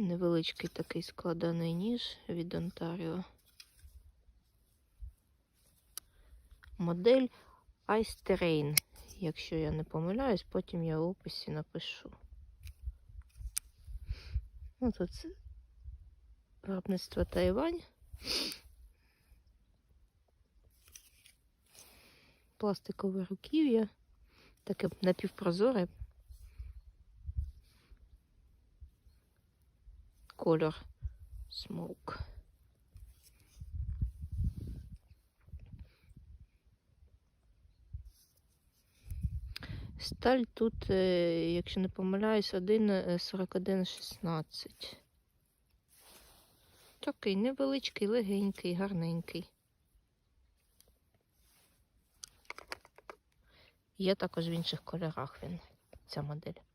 Невеличкий такий складений ніж від Ontario. Модель Ice Terrain. Якщо я не помиляюсь, потім я в описі напишу. Ну, тут виробництво Тайвань. Пластикове руків'я. Таке напівпрозоре. Колір смоук. Сталь тут, е, якщо не помиляюсь, 1,41,16. Такий невеличкий, легенький, гарненький. Є також в інших кольорах він, ця модель.